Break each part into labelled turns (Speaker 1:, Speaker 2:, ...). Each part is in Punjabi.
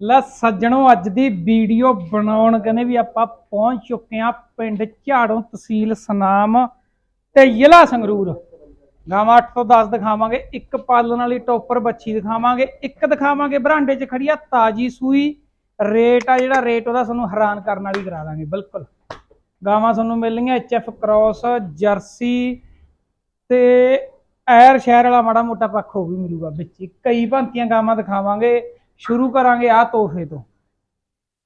Speaker 1: ਲੈ ਸੱਜਣੋ, ਅੱਜ ਦੀ ਵੀਡੀਓ ਬਣਾਉਣ ਕਹਿੰਦੇ ਵੀ ਆਪਾਂ ਪਹੁੰਚ ਚੁੱਕੇ ਆ ਪਿੰਡ ਝਾੜੋਂ ਤਹਿਸੀਲ ਸਨਾਮ ਤੇ ਜ਼ਿਲ੍ਹਾ ਸੰਗਰੂਰ। ਗਾਵਾਂ 8 ਤੋਂ 10 ਦਿਖਾਵਾਂਗੇ, ਇੱਕ ਪਾਲਣ ਵਾਲੀ ਟੋਪਰ ਬੱਚੀ ਦਿਖਾਵਾਂਗੇ, ਇੱਕ ਦਿਖਾਵਾਂਗੇ, ਬਰਾਂਡੇ 'ਚ ਖੜੀ ਆ ਤਾਜੀ ਸੂਈ। ਰੇਟ ਆ ਜਿਹੜਾ, ਰੇਟ ਉਹਦਾ ਤੁਹਾਨੂੰ ਹੈਰਾਨ ਕਰਨ ਵਾਲੀ ਕਰਾ ਦਾਂਗੇ, ਬਿਲਕੁਲ। ਗਾਵਾਂ ਤੁਹਾਨੂੰ ਮਿਲਣਗੀਆਂ ਐਚਐਫ ਕ੍ਰਾਸ ਜਰਸੀ ਤੇ ਐਰ ਸ਼ਹਿਰ ਵਾਲਾ ਮਾੜਾ ਮੋਟਾ ਪੱਖ ਉਹ ਵੀ ਮਿਲੂਗਾ ਵਿੱਚ ਕਈ ਭਾਂਤੀਆਂ ਗਾਵਾਂ ਦਿਖਾਵਾਂਗੇ। ਸ਼ੁਰੂ ਕਰਾਂਗੇ ਆ ਤੋਹਫੇ ਤੋਂ।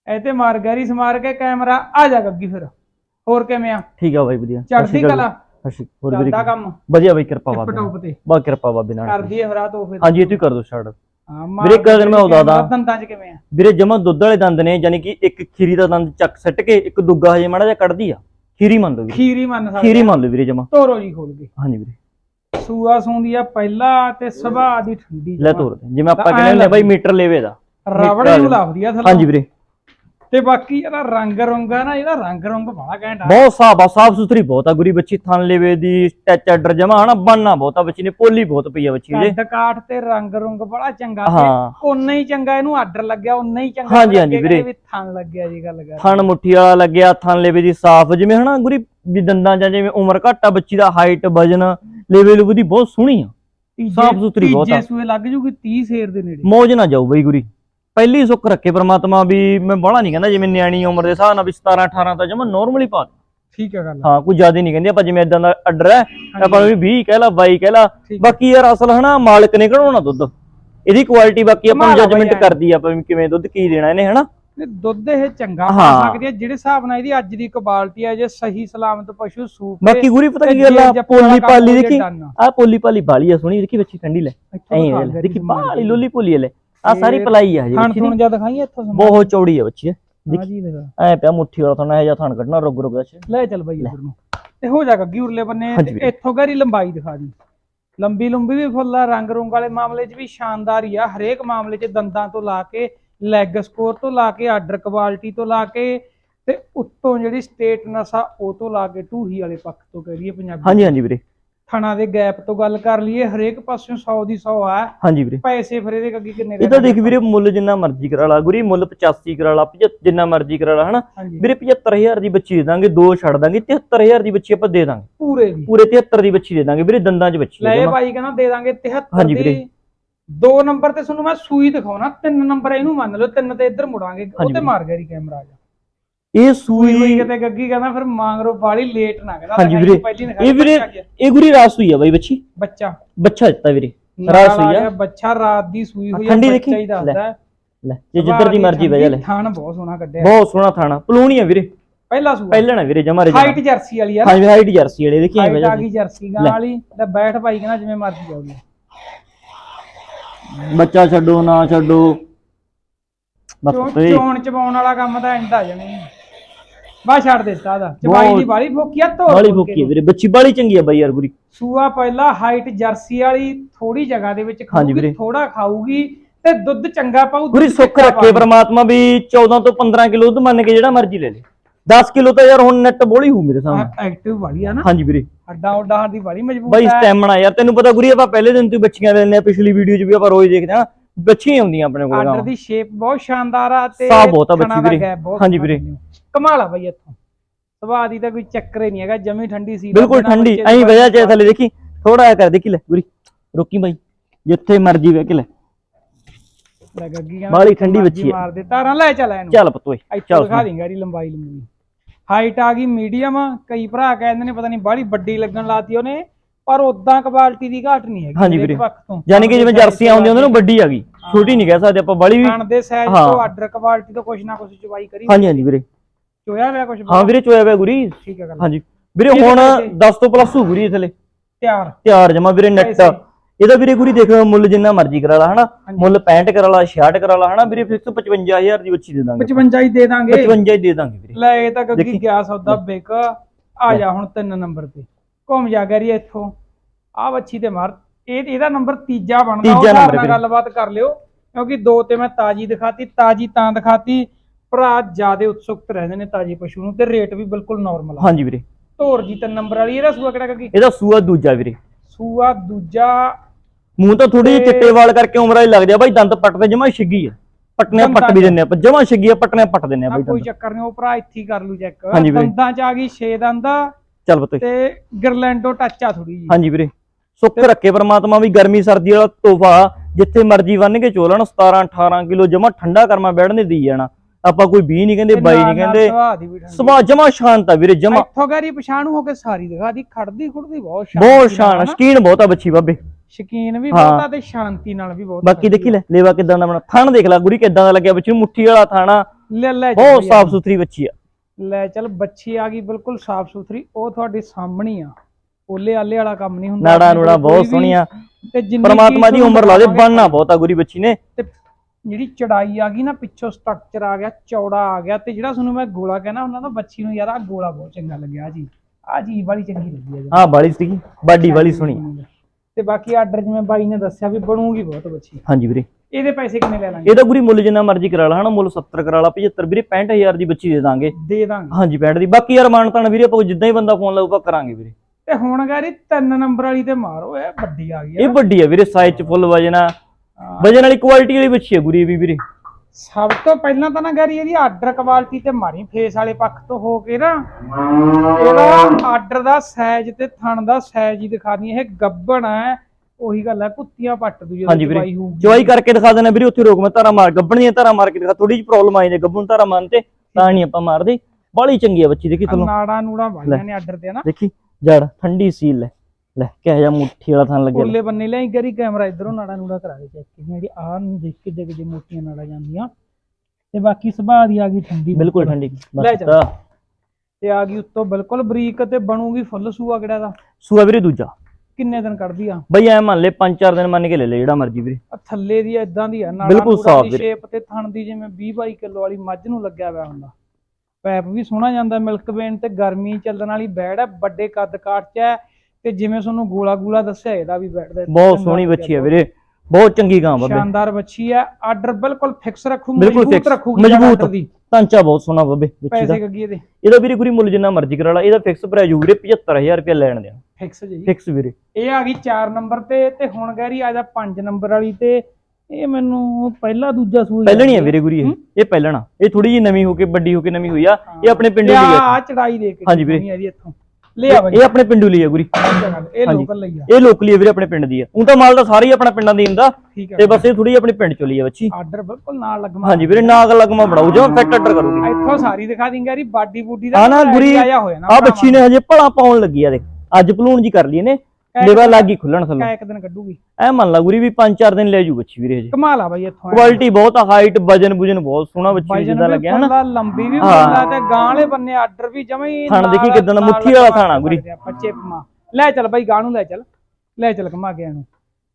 Speaker 1: ਇਹ ਤੇ ਮਾਰ ਗੈਰੀ ਸਮਾਰ ਕੇ ਕੈਮਰਾ ਆ ਜਾ ਗੱਗੀ ਫਿਰ। ਹੋਰ ਕਿਵੇਂ ਆ?
Speaker 2: ਠੀਕ ਆ ਬਾਈ ਵਧੀਆ।
Speaker 1: ਚੜ੍ਹਦੀ ਕਲਾ?
Speaker 2: ਹਸ਼ੀ ਹੋਰ
Speaker 1: ਚੱਲਦਾ ਕੰਮ?
Speaker 2: ਵਧੀਆ ਬਾਈ ਕਿਰਪਾ ਬਾਬੇ
Speaker 1: ਟਿਪ ਤੇ।
Speaker 2: ਬਾ ਕਿਰਪਾ ਬਾਬੇ ਨਾਲ।
Speaker 1: ਕਰਦੀ ਹੈ ਫਿਰ ਆ ਤੋਹਫੇ
Speaker 2: ਹਾਂਜੀ ਇਹ ਤੂੰ ਕਰ ਦੋ ਸਟਾਰਟ ਵੀਰੇ ਇੱਕ ਦਿਨ ਮੈਂ ਉਦੋਂ ਦਾ-
Speaker 1: ਦੰਦਾਂ ਚ ਕਿਵੇਂ ਆ?
Speaker 2: ਵੀਰੇ ਜਮਾ ਦੁੱਧ ਵਾਲੇ ਦੰਦ ਨੇ ਯਾਨੀ ਕਿ ਇੱਕ ਖੀਰੀ ਦਾ ਦੰਦ ਚੱਕ ਸੱਟ ਕੇ ਇੱਕ ਦੁੱਗਾ ਹਜੇ ਮਾੜਾ ਜਿਹਾ ਕੱਢਦੀ ਆ। ਖੀਰੀ ਮੰਨ ਲਓ ਵੀਰੇ।
Speaker 1: ਖੀਰੀ ਮੰਨ ਸਕਦੇ
Speaker 2: ਖੀਰੀ ਮੰਨ ਲਓ ਵੀਰੇ ਜਮਾ।
Speaker 1: ਤੋਰੋ ਜੀ ਖੋਲ ਕੇ।
Speaker 2: ਹਾਂਜੀ ਵੀਰੇ।
Speaker 1: ਸੂਆ ਸੂੰਦੀ ਆ ਪਹਿਲਾ ਤੇ ਸੁਭਾਅ ਦੀ ਠੰਡੀ
Speaker 2: ਲੈ ਤੋਰ ਦੇ। ਜਿਵੇਂ ਆਪਾਂ ਕਹਿੰਦੇ ਨੇ ਬਾਈ। ਮੀਟਰ ਲੇਵੇ ਦਾ।
Speaker 1: ਰਬੜੇ ਨੂੰ ਲਾਉਂਦੀ ਆ ਥੱਲੇ।
Speaker 2: ਹਾਂਜੀ ਵੀਰੇ।
Speaker 1: ਤੇ ਬਾਕੀ ਇਹਦਾ ਰੰਗ ਰੰਗਾ ਨਾ ਇਹਦਾ ਰੰਗ ਰੰਗ ਬੜਾ ਘੈਂਟ ਆ।
Speaker 2: ਬਹੁਤ ਸਾਫ਼ ਆ ਸਾਫ਼ ਸੁਥਰੀ ਬਹੁਤ ਆ ਗੁਰੀ ਬੱਚੀ। ਥਣ ਲੇਵੇ ਦੀ ਟੱਚ ਆਰਡਰ ਜਮਾ ਹਨਾ ਬਣਨਾ ਬਹੁਤ ਆ ਬੱਚੀ ਨੇ ਪੋਲੀ ਬਹੁਤ ਪਈ ਆ ਬੱਚੀ ਦੇ
Speaker 1: ਕੱਦ ਕਾਠ ਤੇ ਰੰਗ ਰੰਗ ਬੜਾ ਚੰਗਾ
Speaker 2: ਹਾਂ।
Speaker 1: ਤੇ ਉਨਾ ਹੀ ਚੰਗਾ ਇਹਨੂੰ ਆਰਡਰ ਲੱਗਿਆ ਉਨਾ ਹੀ ਚੰਗਾ
Speaker 2: ਹਾਂਜੀ, ਹਾਂਜੀ ਵੀਰੇ।
Speaker 1: ਵੀ ਥਣ ਲੱਗਿਆ ਜੀ ਗੱਲ ਕਰ।
Speaker 2: ਥਣ ਮੁੱਠੀ ਵਾਲਾ ਲੱਗਿਆ ਥਣ ਲੇਵੇ ਦੀ ਸਾਫ਼ ਜਿਵੇਂ ਹਨਾ ਗੁਰੀ ਵੀ ਦੰਦਾਂ ਜਾਂ ਜਿਵੇਂ ਉਮਰ ਘੱਟ ਆ ਬੱਚੀ ਦਾ ਹਾਈਟ ਵਜਨ ਲੇਵੇ ਲੁਵੇ ਦੀ ਬਹੁਤ ਸੋਹਣੀ ਆ। ਸਾਫ਼ ਸੁਥਰੀ ਬਹੁਤ ਆ।
Speaker 1: ਸੂਏ ਲੱਗ ਜੂਗੀ 30 ਸ਼ੇਰ ਦੇ ਨੇੜੇ।
Speaker 2: ਮੌਜ ਨਾ ਜਾਊ ਬਈ ਗੁਰੀ। ਪਹਿਲੀ ਸੁੱਖ ਰੱਖੇ ਪ੍ਰਮਾਤਮਾ ਵੀ ਮੈਂ ਬਾਹਲਾ ਨਹੀਂ ਕਹਿੰਦਾ ਜਿਵੇਂ ਨਿਆਣੀ ਉਮਰ ਦੇ ਹਿਸਾਬ ਨਾਲ ਵੀ 17 18 ਤਾਂ ਜਮਾ ਨਾਰਮਲੀ ਪਾ।
Speaker 1: ਠੀਕ ਹੈ ਗੱਲ
Speaker 2: ਹਾਂ ਕੋਈ ਜ਼ਿਆਦਾ ਨਹੀਂ ਕਹਿੰਦੇ ਆਪਾਂ ਜਿਵੇਂ ਇਦਾਂ ਦਾ ਆਰਡਰ ਹੈ ਆਪਾਂ ਵੀ 20 ਕਹਿ ਲਾ 22 ਕਹਿ ਲਾ। ਬਾਕੀ ਯਾਰ ਅਸਲ ਹਨਾ ਮਾਲਕ ਨੇ ਕਢਾਉਣਾ ਦੁੱਧ। ਇਹਦੀ ਕੁਆਲਿਟੀ ਬਾਕੀ ਆਪਾਂ ਜੱਜਮੈਂਟ ਕਰਦੀ ਆਪਾਂ ਕਿਵੇਂ ਦੁੱਧ ਕੀ ਦੇਣਾ ਇਹਨੇ ਹਨਾ?
Speaker 1: ਤੇ ਦੁੱਧ ਇਹ ਚੰਗਾ ਪਾ
Speaker 2: ਹਾਂ।
Speaker 1: ਸਕਦੀ ਹੈ ਜਿਹੜੇ ਹਿਸਾਬ ਨਾਲ ਇਹਦੀ ਅੱਜ ਦੀ ਕੁਆਲਿਟੀ ਹੈ ਜੇ ਸਹੀ ਸਲਾਮਤ ਪਸ਼ੂ ਸੂਪ
Speaker 2: ਬਾਕੀ ਗੁਰੀ ਪਤਾ ਕੀ ਗੱਲ ਆ? ਪੋਲੀ ਪਾਲੀ ਦੇਖੀ।
Speaker 1: ਆ।
Speaker 2: ਪੋਲੀ ਪਾਲੀ ਬਾਲੀ ਆ ਸੋਹਣੀ ਦੇਖੀ ਬੱਚੀ ਠੰਡੀ ਲੈ। ਐਂ
Speaker 1: ਦਿਖਾ
Speaker 2: ਬਾਲੀ ਲੋਲੀ ਪੋਲੀ ਲੈ। ਆ ਸਾਰੀ ਪਲਾਈ ਆ ਜੀ
Speaker 1: ਥਣ
Speaker 2: ਬੱਚੀ
Speaker 1: ਥੁਣ
Speaker 2: ਦੀ।
Speaker 1: ਜਾਂ ਦਿਖਾਈ ਇੱਥੋਂ
Speaker 2: ਬਹੁਤ ਚੌੜੀ ਆ ਬੱਚੀ
Speaker 1: ਦਿਖਾ।
Speaker 2: ਐ ਪਿਆ ਮੁੱਠੀ ਵਾਲਾ ਥਣਾ ਇਹ ਜਾਂ ਥਣ ਕੱਢਣਾ ਰੁਗ ਰੁਗ ਦਾ
Speaker 1: ਲੈ ਚੱਲ ਬਈ ਇੱਧਰ ਨੂੰ। ਤੇ ਹੋ ਜਾ ਗੱਗੀ ਉਰਲੇ ਬੰਨੇ। ਇੱਥੋਂ ਗਰੀ ਲੰਬਾਈ ਦਿਖਾ ਦੀ। ਲੰਬੀ ਲੰਬੀ ਵੀ ਫੁੱਲ ਰੰਗ ਰੁੰਗ ਵਾਲੇ ਮਾਮਲੇ 'ਚ ਵੀ ਸ਼ਾਨਦਾਰ ਹੀ ਆ। ਹਰੇਕ ਮਾਮਲੇ 'ਚ ਦੰਦਾਂ ਤੋਂ ਲਾ ਕੇ ਲੈਗ ਸਕੋਰ ਤੋਂ ਲਾ ਕੇ ਆਰਡਰ ਕੁਆਲਿਟੀ ਤੋਂ ਲਾ ਕੇ ਤੇ ਉੱਤੋਂ ਜਿਹੜੀ ਸਟੇਟਨੈਸ ਆ ਉਹ ਤੋਂ ਲਾ ਕੇ ਟੂਹੀ ਵਾਲੇ ਪੱਖ ਤੋਂ ਕਹਿ ਰਹੀਏ ਪੰਜਾਬੀ
Speaker 2: ਹਾਂਜੀ ਹਾਂਜੀ ਵੀਰੇ।
Speaker 1: ਥਣਾ ਦੇ ਗੈਪ ਤੋਂ ਗੱਲ ਕਰ ਲਈਏ ਹਰੇਕ ਪਾਸਿਓਂ 100 ਦੀ 100 ਆ।
Speaker 2: ਹਾਂਜੀ ਵੀਰੇ।
Speaker 1: ਪੈਸੇ ਫਿਰ ਇਹਦੇ ਅੱਗੇ ਕਿੰਨੇ
Speaker 2: ਇਹ ਤਾਂ ਦੇਖ ਵੀਰੇ ਮੁੱਲ ਜਿੰਨਾ ਮਰਜ਼ੀ ਕਰਾ ਲਾ ਗੁਰੀ ਮੁੱਲ 85 ਕਰਾ ਲਾ 75 ਜਿੰਨਾ ਮਰਜ਼ੀ ਕਰਾ ਲਾ ਹਨਾ? ਵੀਰੇ 75000 ਦੀ ਬੱਚੀ ਦੇ ਦਾਂਗੇ ਦੋ ਛੱਡ ਦਾਂਗੇ 73000 ਦੀ ਬੱਚੀ ਆਪਾਂ ਦੇ ਦਾਂਗੇ।
Speaker 1: ਪੂਰੇ ਦੀ।
Speaker 2: ਪੂਰੇ 73 ਦੀ ਬੱਚੀ ਦੇ ਦਾਂਗੇ ਵੀਰੇ ਦੰਦਾਂ 'ਚ ਬੱਚੀ
Speaker 1: ਲੈ। ਬਾਈ ਕਹਿੰਦਾ ਦੇ ਦਾਂਗੇ 73
Speaker 2: ਹਾਂਜੀ
Speaker 1: ਦੀ।
Speaker 2: ਵੀਰੇ।
Speaker 1: ਦੋ ਨੰਬਰ ਤੇ ਤੁਹਾਨੂੰ ਮੈਂ ਸੂਈ ਦਿਖਾਉਣਾ ਤਿੰਨ ਨੰਬਰ ਇਹਨੂੰ ਮੰਨ ਲਓ ਤਿੰਨ ਤੇ ਇੱਧਰ ਮੁੜਾਂਗੇ ਉਹ ਤੇ। ਮਾਰ ਗਿਆ ਰੀ ਕੈਮਰਾ ਆ ਜਾ।
Speaker 2: ਇਹ
Speaker 1: ਸੂਈ ਹੋਈ
Speaker 2: ਸੂਈ
Speaker 1: ਕਿਤੇ ਗੱਗੀ ਕਹਿੰਦਾ ਫਿਰ ਮੰਗਰੋ ਬਾਲੀ ਲੇਟ ਨਾ ਕਹਿੰਦਾ
Speaker 2: ਹਾਂਜੀ ਵੀਰੇ। ਇਹ ਵੀਰੇ। ਇਹ ਗੁਰੀ ਰਾਸ ਹੋਈ ਆ ਬਾਈ ਬੱਚੀ।
Speaker 1: ਬੱਚਾ।
Speaker 2: ਬੱਚਾ ਦਿੱਤਾ ਵੀਰੇ।
Speaker 1: ਨਾਲ
Speaker 2: ਰਾਸ
Speaker 1: ਆ। ਬੱਚਾ ਰਾਤ ਦੀ ਸੂਈ ਹੋਈ ਆ
Speaker 2: ਠੰਡੀ
Speaker 1: ਬੱਚਾ? ਹੀ ਦੱਸਦਾ।
Speaker 2: ਲੈ ਜੇ ਜਿੱਧਰ ਦੀ ਮਰਜ਼ੀ ਵਜਾ ਲੈ।
Speaker 1: ਥਣ ਬਹੁਤ ਸੋਹਣਾ ਕੱਢਿਆ।
Speaker 2: ਬਹੁਤ ਸੋਹਣਾ ਥਾਣਾ ਪਲੂਣੀ ਆ ਵੀਰੇ।
Speaker 1: ਪਹਿਲਾ ਸੂਆ।
Speaker 2: ਪਹਿਲਾਂ ਨਾ ਵੀਰੇ ਜਮਾ ਰੇ
Speaker 1: ਹਾਈਟ ਜਰਸੀ ਵਾਲੀ ਆ
Speaker 2: ਹਾਂਜੀ ਹਾਈਟ ਜਰਸੀ ਵਾਲੇ ਦੇਖੀ ਐ
Speaker 1: ਹਾਈਟ ਆ
Speaker 2: ਵਜਾ
Speaker 1: ਗਈ ਜਰਸੀ ਗਾਂ। ਵਾਲੀ। ਲੈ ਬੈਠ ਭਾਈ ਕਹਿੰਦਾ ਜਿਵੇਂ ਮਰਜ਼ੀ ਜਾਊਗੀ
Speaker 2: ਬੱਚਾ ਛੱਡੋ ਨਾ ਛੱਡੋ ਬਸ
Speaker 1: ਚੋਣ
Speaker 2: ਤੇ
Speaker 1: ਚੋਣ ਚਬਾਉਣ ਵਾਲਾ ਕੰਮ ਤਾਂ ਐਂਡ ਆ ਜਾਣੇ ਬਾ ਛੱਡ ਦਾ ਚਬਾਈ
Speaker 2: ਬਹੁਤ-
Speaker 1: ਦੀ ਬਾਲੀ ਫੋਕੀ ਆ ਧੋ
Speaker 2: ਬਾਲੀ ਫੋਕੀ। ਆ ਵੀਰੇ ਬੱਚੀ ਬਾਲੀ ਚੰਗੀ ਆ ਬਾਈ ਯਾਰ ਗੁਰੀ
Speaker 1: ਸੂਆ ਪਹਿਲਾ ਹਾਈਟ ਜਰਸੀ ਵਾਲੀ ਥੋੜੀ ਜਗ੍ਹਾ ਦੇ ਵਿੱਚ ਖਾਊਗੀ। ਥੋੜਾ ਖਾਊਗੀ ਤੇ ਦੁੱਧ ਚੰਗਾ ਪਾਊ ਦੁੱਧ
Speaker 2: ਸੁੱਖ ਰੱਖੇ। ਪ੍ਰਮਾਤਮਾ ਵੀ 14 ਤੋਂ 15 ਕਿਲੋ ਦੁੱਧ ਮੰਨ ਕੇ ਜਿਹੜਾ ਮਰਜ਼ੀ ਲੈ ਲੇ 10 ਕਿਲੋ ਤਾਂ ਯਾਰ ਹੁਣ ਨੈਟ ਬੋਲੀ ਹੂ ਮੇਰੇ ਸਾਹਮਣੇ।
Speaker 1: ਐਕਟਿਵ ਵਾਲੀ ਆ ਨਾ।
Speaker 2: ਹਾਂਜੀ ਵੀਰੇ।
Speaker 1: ਅੱਡਾ ਉੱਡਾ ਦੀ ਵਾਲੀ ਮਜ਼ਬੂਤ
Speaker 2: ਬਾਈ
Speaker 1: ਹੈ
Speaker 2: ਸਟੈਮਣਾ ਯਾਰ ਤੈਨੂੰ ਪਤਾ ਗੁਰੀ ਆਪਾਂ ਪਹਿਲੇ ਦਿਨ ਤੋਂ ਬੱਚੀਆਂ ਲੈਣੇ ਆ ਪਿਛਲੀ ਵੀਡੀਓ 'ਚ ਵੀ ਆਪਾਂ ਰੋਜ਼ ਦੇਖਦੇ ਆ ਬੱਚੀਆਂ ਆਉਂਦੀਆਂ ਆਪਣੇ ਕੋਲ
Speaker 1: ਆਰਡਰ ਦੀ ਸ਼ੇਪ ਬਹੁਤ ਸ਼ਾਨਦਾਰ ਆ ਤੇ
Speaker 2: ਸਾਫ਼ ਬਹੁਤ ਆ ਬੱਚੀ ਵੀਰੇ। ਹਾਂਜੀ ਵੀਰੇ।
Speaker 1: ਕਮਾਲ ਆ ਬਾਈ ਇੱਥੋਂ। ਸਵਾਦ ਦੀ ਤਾਂ ਕੋਈ ਚੱਕਰ ਹੀ ਨਹੀਂ ਹੈਗਾ ਜਮੀ ਠੰਡੀ ਸੀ
Speaker 2: ਬਿਲਕੁਲ ਠੰਡੀ। ਐਂ ਵਜਾ ਚ ਥੱਲੇ ਦੇਖੀ ਥੋੜਾ ਜਿਹਾ ਕਰ ਦੇਖੀ ਲੈ ਗੁਰੀ ਰੋਕੀ ਬਾਈ ਜਿੱਥੇ ਮਰਜ਼ੀ ਵੇ ਕੇ ਲੈ। ਬਾਹਲੀ ਠੰਡੀ ਬੱਚੀ।
Speaker 1: ਮਾਰ ਦੇ ਤਾਰਾਂ ਲੈ ਚੱਲ ਇਹਨੂੰ।
Speaker 2: ਚੱਲ ਪੁੱਤ ਓਏ
Speaker 1: ਇੱਥੋਂ
Speaker 2: ਚੱਲ
Speaker 1: ਦਿਖਾ ਦੇਂਗਾ ਇਹਦੀ ਲੰਬਾਈ ਲੰਬੀ। ਹਾਈਟ ਆ ਗਈ ਮੀਡੀਅਮ ਕਈ ਭਰਾ ਕਹਿੰਦੇ ਨੇ ਪਤਾ ਨਹੀਂ ਬਾਹਲੀ ਵੱਡੀ ਲੱਗਣ ਲਾਤੀ ਉਹਨੇ ਪਰ ਉਦਾਂ ਕੁਆਲਿਟੀ ਦੀ ਘਾਟ ਨਹੀਂ ਹੈਗੀ
Speaker 2: ਹਾਂਜੀ ਵੀਰੇ।
Speaker 1: ਪੱਖ ਤੋਂ।
Speaker 2: ਯਾਨੀ ਕਿ ਜਿਵੇਂ ਜਰਸੀਆਂ ਆਉਂਦੀਆਂ ਉਹਨਾਂ ਨੂੰ ਵੱਡੀ ਆ ਗਈ। ਛੋਟੀ ਨਹੀਂ ਕਹਿ ਸਕਦੇ ਆਪਾਂ ਬੜੀ ਵੀ
Speaker 1: ਖਾਣ ਦੇ ਸਾਈਜ਼। ਤੋਂ ਆਰਡਰ ਕੁਆਲਿਟੀ ਤੋਂ ਕੁਛ ਨਾ ਕੁਛ ਚਵਾਈ ਕਰੀ।
Speaker 2: ਹਾਂਜੀ ਹਾਂਜੀ ਵੀਰੇ।
Speaker 1: ਚੋਇਆ ਹੋਇਆ ਕੁਛ
Speaker 2: ਹਾਂ ਵੀਰੇ ਚੋਇਆ ਪਿਆ ਗੁਰੀ।
Speaker 1: ਠੀਕ ਹੈ ਗੱਲ।
Speaker 2: ਹਾਂਜੀ। ਵੀਰੇ ਹੁਣ
Speaker 1: ਦਿਖਾ ਦੇ।
Speaker 2: 10 ਤੋਂ ਪਲੱਸ ਹੋ ਗੁਰੀ ਥੱਲੇ
Speaker 1: ਤਿਆਰ।
Speaker 2: ਤਿਆਰ ਜਮਾ ਵੀਰੇ ਨੈਟ। ਇਹਦਾ ਵੀਰੇ ਗੁਰੀ ਦੇਖ ਮੁੱਲ ਜਿੰਨਾ ਮਰਜ਼ੀ ਕਰਾ ਲਾ ਹਨਾ। ਮੁੱਲ 65 ਕਰਾ ਲਾ 66 ਕਰਾ ਲਾ ਹਨਾ? ਵੀਰੇ ਫਿਕਸ 55000 ਦੀ ਬੱਚੀ ਦੇ ਦਾਂਗੇ
Speaker 1: 55 ਹੀ ਦੇ ਦਾਂਗੇ।
Speaker 2: 55 ਹੀ ਦੇ ਦਾਂਗੇ ਵੀਰੇ।
Speaker 1: ਲੈ ਇਹ ਤਾਂ ਗੱਗੀ। ਗਿਆ ਸੌਦਾ ਬਿਕ ਆ ਜਾ ਹੁਣ ਤਿੰਨ ਨੰਬਰ ਤੇ। ਘੁੰਮ ਜਾ ਗਰੀ ਇੱਥੋਂ। ਆ ਬੱਚੀ ਤੇ ਮਾਰ। ਇਹ ਇਹਦਾ ਨੰਬਰ ਤੀਜਾ ਬਣਦਾ ਉਹ ਨਾਲ। ਗੱਲਬਾਤ ਕਰ ਲਿਓ। ਕਿਉਂਕਿ ਦੋ ਤੇ ਮੈਂ ਤਾਜੀ ਦਿਖਾਤੀ ਤਾਜੀ ਤਾਂ ਦਿਖਾਤੀ। ਭਰਾ ਜਿਆਦੇ ਉਤਸੁਕਤ ਰਹਿੰਦੇ ਨੇ ਤਾਜੀ ਪਸ਼ੂ ਨੂੰ ਤੇ ਰੇਟ ਵੀ ਬਿਲਕੁਲ ਨਾਰਮਲ ਆ।
Speaker 2: ਹਾਂਜੀ ਵੀਰੇ।
Speaker 1: ਧੋਰ ਜੀ ਤਿੰਨ ਨੰਬਰ ਵਾਲੀ ਇਹਦਾ ਸੂਆ ਕਿਹੜਾ ਗੱਗੀ
Speaker 2: ਇਹਦਾ ਸੂਆ ਦੂਜਾ ਵੀਰੇ।
Speaker 1: ਸੂਆ ਦੂਜਾ
Speaker 2: ਮੂੰਹ ਤਾਂ ਥੋੜੀ ਜਿਹੀ ਚਿੱਟੇ ਵਾਲ ਕਰਕੇ ਉਮਰਾਂ ਹੀ ਲੱਗਦੇ ਆ ਬਾਈ ਦੰਦ ਪੱਟ ਤੇ ਜਮਾ ਛਿੱਗੀ ਆ। ਪਟਨੇ ਪੱਟ ਵੀ ਦਿੰਨੇ ਆਪਾਂ ਜਮਾ ਛਿੱਗੀਆਂ ਪਟਨੇ ਪੱਟ ਦਿੰਨੇ ਆ
Speaker 1: ਆ
Speaker 2: ਬਈ
Speaker 1: ਕੋਈ ਚੱਕਰ ਨਹੀਂ ਉਹ ਭਰਾ ਇੱਥੇ ਹੀ ਕਰ ਲੂ ਚੈੱਕ। ਦੰਦਾਂ ਚ ਆ ਗਈ 6 ਦੰਦ
Speaker 2: ਚੱਲ ਬਤੋਈ
Speaker 1: ਤੇ ਗਰਲੈਂਡੋ ਟੱਚ ਆ ਥੋੜੀ ਜੀ
Speaker 2: ਹਾਂਜੀ ਵੀਰੇ। ਸੁੱਖ ਰੱਖੇ ਪ੍ਰਮਾਤਮਾ ਵੀ ਗਰਮੀ ਸਰਦੀ ਵਾਲਾ ਤੋਹਫਾ ਜਿੱਥੇ ਮਰਜ਼ੀ ਬੰਨ ਕੇ ਚੋਲਣ 17 18 ਕਿਲੋ ਜਮਾ ਠੰਡਾ ਕਰਮਾ ਬੈਠਣ ਦੇ ਦੀ ਜਾਣਾ। ਆਪਾਂ ਕੋਈ 20 ਨਹੀਂ ਕਹਿੰਦੇ 22 ਨਹੀਂ ਕਹਿੰਦੇ। ਸੁਭਾ ਜਮਾ ਸ਼ਾਂਤ ਆ ਵੀਰੇ ਜਮਾ
Speaker 1: ਇੱਥੋਂ ਗੈਰੀ ਪਛਾਣੂ ਹੋ ਕੇ ਸਾਰੀ ਦਿਖਾ ਦੀ ਖੜਦੀ ਖੁੜਦੀ ਬਹੁਤ ਸ਼ਾਂਤੀ
Speaker 2: ਬਹੁਤ ਸ਼ਾਨ। ਸ਼ਕੀਨ ਬਹੁਤ ਆ ਬੱਚੀ ਬਾਬੇ।
Speaker 1: ਸ਼ਕੀਨ ਵੀ। ਬਹੁਤ ਆ ਤੇ ਸ਼ਾਂਤੀ ਨਾਲ ਵੀ ਬਹੁਤ
Speaker 2: ਬਾਕੀ ਦੇਖੀ ਲੈ ਲੇਵਾ ਕਿਦਾਂ ਦਾ ਬਣਾ ਥਣ ਦੇਖ ਲੈ ਗੁਰੀ ਕਿਦਾਂ ਦਾ ਲੱਗਿਆ ਬੱਚੀ ਨੂੰ ਮੁੱਠੀ ਵਾਲਾ ਥਾਣਾ
Speaker 1: ਲੈ ਲੈ
Speaker 2: ਬਹੁਤ ਸਾਫ਼ ਸੁਥਰੀ ਬੱਚੀ ਆ।
Speaker 1: ਲੈ ਚੱਲ ਬੱਚੀ ਆ ਗਈ ਬਿਲਕੁਲ ਸਾਫ਼ ਸੁਥਰੀ ਉਹ ਤੁਹਾਡੇ ਸਾਹਮਣੇ ਆ। ਓਲੇ ਆਲੇ ਵਾਲਾ ਕੰਮ ਨਹੀਂ ਹੁੰਦਾ।
Speaker 2: ਨਾੜਾ ਨੂੜਾ ਬਹੁਤ। ਸੋਹਣੀਆਂ।
Speaker 1: ਤੇ ਜਿੰਨੀ
Speaker 2: ਪਰਮਾਤਮਾ ਦੀ ਉਮਰ ਲਾ ਦੇ ਬਣਨਾ ਬਹੁਤ ਆ ਗੁਰੀ ਬੱਚੀ ਨੇ।
Speaker 1: ਤੇ ਜਿਹੜੀ ਚੜਾਈ ਆ ਗਈ ਨਾ ਪਿੱਛੋਂ ਸਟਰਕਚਰ ਆ ਗਿਆ ਚੌੜਾ ਆ ਗਿਆ ਤੇ ਜਿਹੜਾ ਤੁਹਾਨੂੰ ਮੈਂ ਗੋਲਾ ਕਹਿਣਾ ਉਹਨਾਂ ਦਾ ਬੱਚੀ ਨੂੰ ਯਾਰ ਆ ਗੋਲਾ ਬਹੁਤ ਚੰਗਾ ਲੱਗਿਆ ਜੀ। ਆ ਜੀ ਬੜੀ ਚੰਗੀ ਲੱਗੀ ਆ
Speaker 2: ਹਾਂ ਬਾਲੀ ਸੀਗੀ ਬਾਡੀ ਵਾਲੀ ਸੋਹਣੀ
Speaker 1: ਤੇ ਬਾਕੀ ਆਰਡਰ ਜਿਵੇਂ ਬਾਈ ਨੇ ਦੱਸਿਆ ਵੀ ਬਣੂਗੀ ਬਹੁਤ ਬੱਚੀ
Speaker 2: ਹਾਂਜੀ ਵੀਰੇ।
Speaker 1: ਇਹਦੇ ਪੈਸੇ ਕਿੰਨੇ ਲੈ ਲਾਂਗੇ?
Speaker 2: ਇਹਦਾ ਗੁਰੀ ਮੁੱਲ ਜਿੰਨਾ ਮਰਜ਼ੀ ਕਰਾ ਲਾ ਹਨਾ ਮੁੱਲ 70 ਕਰਾ ਲਾ 75 ਵੀਰੇ 65000 ਦੀ ਬੱਚੀ ਦੇ ਦਾਂਗੇ।
Speaker 1: ਦੇ ਦਾਂਗੇ।
Speaker 2: ਹਾਂਜੀ 65 ਦੀ। ਬਾਕੀ ਯਾਰ ਮਾਨਤਾਨ ਵੀਰੇ ਆਪਾਂ ਜਿੱਦਾਂ ਹੀ ਬੰਦਾ ਫੋਨ ਲਾਊਗਾ ਕਰਾਂਗੇ ਵੀਰੇ।
Speaker 1: ਤੇ ਹੁਣ ਗਾਰੀ ਤਿੰਨ ਨੰਬਰ ਵਾਲੀ ਤੇ ਮਾਰੋ ਇਹ ਵੱਡੀ ਆ ਗਈ
Speaker 2: ਇਹ ਵੱਡੀ ਆ ਵੀਰੇ ਸਾਈਜ਼ ਚ ਫੁੱਲ ਵਜਨ ਆ।
Speaker 1: ਹਾਂ।
Speaker 2: ਵਜਨ ਵਾਲੀ ਕੁਆਲਿਟੀ ਵਾਲੀ ਬੱਚੀ ਆ ਗੁਰੀ ਵੀ ਵੀਰੇ।
Speaker 1: ਸਭ ਤੋਂ ਪਹਿਲਾਂ ਤਾਂ ਨਾ ਗਾਰੀ ਇਹਦੀ ਆਰਡਰ ਕੁਆਲਿਟੀ ਤੇ ਮਾਰੀ ਫੇਸ ਵਾਲੇ ਪੱਖ ਤੋਂ ਹੋ ਕੇ ਨਾ। ਇਹਦਾ ਆਰਡਰ ਦਾ ਸਾਈਜ਼ ਤੇ ਥਣ ਦਾ ਸਾਈਜ਼ ਹੀ ਦਿਖਾਣੀ ਇਹ ਗੱਬਣ ਹੈ। ਉਹੀ ਗੱਲ ਹੈ ਕੁੱਤੀਆਂ ਪੱਟ ਦੂ ਜਦੋਂ ਚਵਾਈ ਹੋਊਗੀ।
Speaker 2: ਚਵਾਈ ਕਰਕੇ ਦਿਖਾ ਦੇਣਾ ਵੀਰੇ ਉੱਥੇ ਰੋਕ ਮੈਂ ਧਾਰਾ ਮਾਰ ਗੱਬਣ ਦੀਆਂ ਧਾਰਾ ਮਾਰ ਕੇ ਦਿਖਾ ਥੋੜੀ ਜਿਹੀ ਪ੍ਰੋਬਲਮ ਆਈ ਨੇ ਗੱਬਣ ਧਾਰਾ ਮੰਨ ਤੇ ਤਾਂ ਨਹੀਂ ਆਪਾਂ ਮਾਰਦੇ। ਬਾਲੀ ਚੰਗੀ ਆ ਬੱਚੀ ਦੇਖੀ ਤੁਹਾਨੂੰ
Speaker 1: ਨਾੜਾਂ ਨੂੜਾਂ ਵਾਲੀਆਂ ਨੇ ਆਰਡਰ ਤੇ ਨਾ।
Speaker 2: ਦੇਖੀ ਜੜ ਠੰਡੀ ਸੀਲ ਲੈ ਲੈ ਕਿਹੋ ਜਿਹਾ ਮੁੱਠੀ ਵਾਲਾ ਥਣ ਲੱਗਿਆ ਲੈ।
Speaker 1: ਉਰਲੇ ਬੰਨੇ ਲਈ ਗਰੀ ਕੈਮਰਾ ਇਧਰੋਂ ਨਾੜਾਂ ਨੂੜਾਂ ਕਰਾ ਦੇ ਚੈੱਕ ਜਿਹੜੀ ਆਹ ਨੂੰ ਦੇਖ ਕੇ ਦੇਖ ਜੇ ਮੋਟੀਆਂ ਨਾੜਾਂ ਜਾਂਦੀਆਂ। ਤੇ ਬਾਕੀ ਸੁਭਾਅ ਦੀ ਆ ਗਈ ਠੰਡੀ
Speaker 2: ਬਿਲਕੁਲ ਠੰਡੀ।
Speaker 1: ਲੈ।
Speaker 2: ਤਾਂ
Speaker 1: ਆ ਗਈ ਉੱਤੋਂ ਬਿਲਕੁਲ ਬਰੀਕ ਤੇ ਬਣੂਗੀ ਫੁੱਲ ਸੂਆ ਕਿਹੜਾ ਦਾ?
Speaker 2: ਸੂਆ ਵੀਰੇ ਦੂਜਾ।
Speaker 1: ਕਿੰਨੇ ਦਿਨ ਕੱਢਦੀ ਆ?
Speaker 2: ਬਈ ਐ ਮੰਨ ਲੈ 5-4 ਦਿਨ ਮੰਨ ਕੇ ਲੈ ਲੈ ਜਿਹੜਾ ਮਰਜ਼ੀ ਵੀਰੇ।
Speaker 1: ਆਹ ਥੱਲੇ ਦੀ ਇਦਾਂ ਦੀ ਆ ਨਾੜਾਂ
Speaker 2: ਬਿਲਕੁਲ
Speaker 1: ਨੂੜਾਂ
Speaker 2: ਸਾਫ਼
Speaker 1: ਦੀ। ਸ਼ੇਪ ਤੇ ਥਣ ਦੀ ਜਿਵੇਂ 20 22 ਕਿਲੋ ਵਾਲੀ ਮੱਝ ਨੂੰ ਲੱਗਿਆ ਹੋਇਆ ਹੁੰਦਾ। ਪੈਪ ਵੀ ਸੋਹਣਾ ਜਾਂਦਾ ਮਿਲਕ ਵੇਨ ਤੇ ਗਰਮੀ ਚੱਲਣ ਵਾਲੀ ਬੈੜ ਹੈ ਵੱਡੇ ਕੱਦ ਕਾਠ ਚ ਹੈ ਤੇ ਜਿਵੇਂ ਤੁਹਾਨੂੰ ਗੋਲਾ ਗੋਲਾ ਦੱਸਿਆ ਇਹਦਾ ਵੀ ਬੈਠਦਾ ਹੈ।
Speaker 2: ਬਹੁਤ ਸੋਹਣੀ ਬੱਚੀ ਆ ਵੀਰੇ। ਬਹੁਤ ਚੰਗੀ ਗਾਂ ਬਾਬੇ।
Speaker 1: ਸ਼ਾਨਦਾਰ ਬੱਚੀ ਹੈ ਆਰਡਰ ਬਿਲਕੁਲ ਫਿਕਸ ਰੱਖੂ
Speaker 2: ਬਿਲਕੁਲ
Speaker 1: ਮਜ਼ਬੂਤ
Speaker 2: fix,
Speaker 1: ਰੱਖੂਗੀ
Speaker 2: ਮਜ਼ਬੂਤ।
Speaker 1: order ਦੀ।
Speaker 2: ਬਹੁਤ ਸੋਹਣਾ ਬਾਬੇ ਬੱਚੀ ਦਾ।
Speaker 1: ਪੈਸੇ ਕੱਗੀ ਇਹਦੇ
Speaker 2: ਇਹਦਾ ਵੀਰੇ ਗੁਰੀ ਮੁੱਲ ਜਿੰਨਾ ਮਰਜ਼ੀ ਕਰਾ ਲਾ ਇਹਦਾ ਫਿਕਸ ਪ੍ਰਾਈਸ ਹੋਊ ਵੀਰੇ 75000 ਰੁਪਏ ਲੈਣ ਦੇ
Speaker 1: ਫਿਕਸ ਜੀ।
Speaker 2: ਫਿਕਸ ਵੀਰੇ।
Speaker 1: ਇਹ ਆ ਗਈ 4 ਨੰਬਰ ਤੇ ਤੇ ਹੁਣ ਗੈਰੀ ਆ ਜਾ 5 ਨੰਬਰ ਵਾਲੀ ਤੇ। ਇਹ ਮੈਨੂੰ ਪਹਿਲਾ ਦੂਜਾ ਸੂਈ
Speaker 2: ਪਹਿਲਣੀ ਆ ਵੀਰੇ। ਗੁਰੀ ਇਹ। ਇਹ ਪਹਿਲਣਾ। ਇਹ ਥੋੜੀ ਜਿਹੀ ਨਵੀਂ ਹੋ ਕੇ ਵੱਡੀ ਹੋ ਕੇ ਨਵੀਂ ਹੋਈ ਆ। ਇਹ ਆਪਣੇ ਪਿੰਡੂ ਲਈ ਆ
Speaker 1: ਆ। ਚੜਾਈ ਦੇ ਕੇ
Speaker 2: ਹਾਂਜੀ ਵੀਰੇ।
Speaker 1: ਇਹਦੀ ਇੱਥੋਂ। ਬਾਈ।
Speaker 2: ਇਹ ਆਪਣੇ ਪਿੰਡੂ ਲਈ ਆ ਗੁਰੀ।
Speaker 1: ਇਹ। ਲੋਕਲ ਲਈ ਆ।
Speaker 2: ਇਹ ਲੋਕਲੀ ਆ ਵੀਰੇ ਆਪਣੇ ਪਿੰਡ ਦੀ ਆ। ਉਹ ਤਾਂ ਮਾਲ ਦਾ ਸਾਰੀ ਆਪਣਾ ਪਿੰਡਾਂ ਦੀ ਹੁੰਦਾ। ਤੇ ਬਸ ਇਹ ਥੋੜੀ ਆਪਣੇ ਪਿੰਡ ਚੋਂ ਲਈ ਆ ਬੱਚੀ।
Speaker 1: ਆਰਡਰ ਬਿਲਕੁਲ ਨਾਲ ਲੱਗਵਾ
Speaker 2: ਹਾਂਜੀ ਵੀਰੇ ਨਾਗ ਲਗਮਾ ਬਣਾਉ ਜਾਂ ਫੈਕਟ ਆਰਡਰ ਕਰੂਗੀ
Speaker 1: ਇੱਥੋਂ ਸਾਰੀ ਦਿਖਾ ਦਿੰਗਾ ਯਾਰੀ ਬਾਡੀ ਬੂਡੀ ਦਾ
Speaker 2: ਆ ਨਾ ਗੁਰੀ
Speaker 1: ਨਾ
Speaker 2: ਆ ਬੱਚੀ ਨੇ ਹਜੇ ਭਲਾ ਪਾਉਣ ਲੱਗੀ ਆ ਦੇਖ। ਅੱਜ ਭਲੂਣ ਜੀ ਕਰ ਲਈ ਇਹਨੇ ਲੇਵਾ ਲੱਗੀ ਖੁੱਲਣ ਥੱਲੇ।
Speaker 1: ਕਾ ਇੱਕ ਦਿਨ ਕੱਢੂਗੀ।
Speaker 2: ਐ ਮੰਨ ਲਾ ਗੁਰੀ ਵੀ 5-4 ਦਿਨ ਲੈ ਜੂ ਬੱਚੀ ਵੀਰੇ ਹਜੇ।
Speaker 1: ਕਮਾਲ ਆ ਬਾਈ ਇੱਥੋਂ
Speaker 2: ਕੁਆਲਿਟੀ ਬਹੁਤ ਆ ਹਾਈਟ ਵਜਨ ਵਜਨ ਬਹੁਤ ਸੋਹਣਾ ਬੱਚੀ ਜਿੱਦਾਂ ਲੱਗਿਆ ਹਨਾ
Speaker 1: ਲੰਬੀ ਵੀ। ਫੁੱਲਾ ਤੇ ਗਾਂ ਵਾਲੇ ਬੰਨੇ ਆਰਡਰ ਵੀ ਜਮਾ ਹੀ
Speaker 2: ਥਣ ਦੇਖੀ ਕਿੱਦਾਂ ਦਾ ਮੁੱਠੀ ਵਾਲਾ ਥਾਣਾ ਗੁਰੀ।
Speaker 1: ਆਪਾਂ ਚਿਪਮਾ ਲੈ ਚੱਲ ਬਾਈ ਗਾਂ ਨੂੰ ਲੈ ਚੱਲ। ਲੈ ਚੱਲ ਘਮਾ ਕੇ ਇਹਨੂੰ।